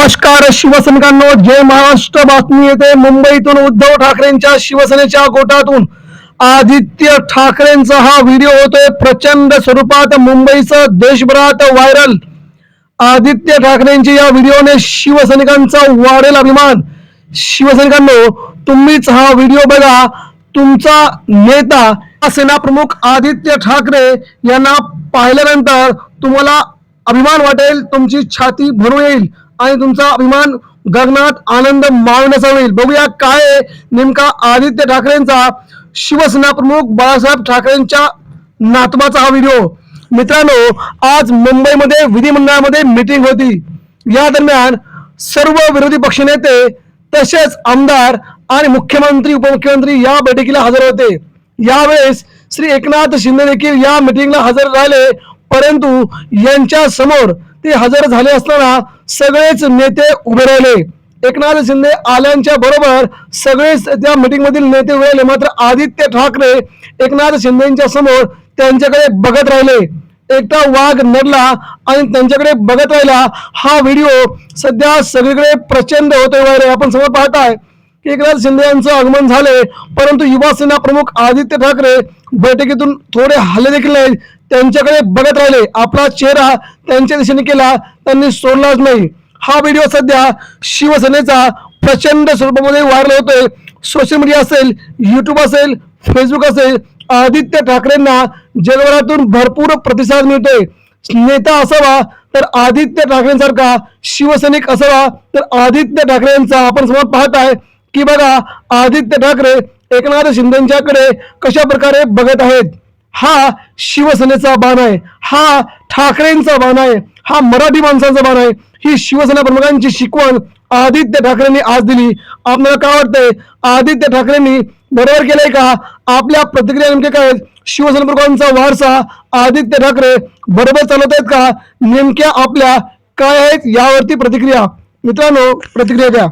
नमस्कार शिवसैनिकांनो जय महाराष्ट्र. बातमी येते मुंबईतून उद्धव ठाकरेंच्या शिवसेनेच्या गोटातून. आदित्य ठाकरेंचा हा व्हिडिओ होतोय प्रचंड स्वरूपात मुंबईसह देशभरात व्हायरल. आदित्य ठाकरेंच्या या व्हिडिओने शिवसैनिकांचा वाढेल अभिमान. शिवसैनिकांनो तुम्हीच हा व्हिडिओ बघा. तुमचा नेता सेना प्रमुख आदित्य ठाकरे यांना पाहिल्यानंतर तुम्हाला अभिमान वाटेल तुमची छाती भरून येईल. आणि तुमचा अभिमान गगनात आनंद मावण्याचा होईल. बघूया काय नेमका आदित्य ठाकरेंचा शिवसेना प्रमुख बाळासाहेब ठाकरेंच्या नातवाचा हा व्हिडिओ. मित्रांनो आज मुंबईमध्ये विधिमंडळामध्ये मीटिंग होती. या दरम्यान सर्व विरोधी पक्षनेते तसेच आमदार आणि मुख्यमंत्री उपमुख्यमंत्री या बैठकीला हजर होते. यावेळेस श्री एकनाथ शिंदे देखील या मिटिंगला हजर राहिले परंतु यांच्या समोर ते हजर झाले असताना सगळेच नेते उभे राहिले. एकनाथ शिंदे आल्यांच्या बरोबर सगळेच त्या मीटिंग मधील नेते उभे राहिले. मात्र आदित्य ठाकरे एकनाथ शिंदेच्या समोर त्यांच्याकडे बघत राहिले. एकटा वाघ नडला आणि त्यांच्याकडे बघत राहिला. हा व्हिडिओ सध्या सगळीकडे प्रचंड होतोय वगैरे. आपण समोर पाहताय की एकनाथ शिंदे यांचं आगमन झाले परंतु युवा सेना प्रमुख आदित्य ठाकरे बैठकीतून थोडे हल्ले देखील नाही त्यांच्याकडे बघत राहिले. आपला चेहरा त्यांच्या दिशेने केला. त्यांनी सोडलाच नाही. हा व्हिडिओ सध्या शिवसेनेचा प्रचंड स्वरूपामध्ये व्हायरल होतोय. सोशल मीडिया असेल युट्यूब असेल फेसबुक असेल आदित्य ठाकरेंना जगभरातून भरपूर प्रतिसाद मिळतोय. नेता असावा तर आदित्य ठाकरेंसारखा शिवसैनिक असावा तर आदित्य ठाकरेंचा आपण समोर पाहताय की बघा आदित्य ठाकरे एकनाथ शिंदेच्याकडे कशा प्रकारे बघत आहेत? हा शिवसेनेचा बाण आहे. हा ठाकरेंचा बाण आहे. हा मराठी माणसांचा बाण आहे. ही शिवसेना प्रमुखांची शिकवण आदित्य ठाकरेंनी आज दिली. आपल्याला काय वाटतंय? आदित्य ठाकरेंनी बरोबर केलंय का? आपल्या प्रतिक्रिया नेमक्या काय आहेत? शिवसेना प्रमुखांचा वारसा आदित्य ठाकरे बरोबर चालवत आहेत का? नेमक्या आपल्या काय आहेत यावरती प्रतिक्रिया? मित्रांनो प्रतिक्रिया द्या.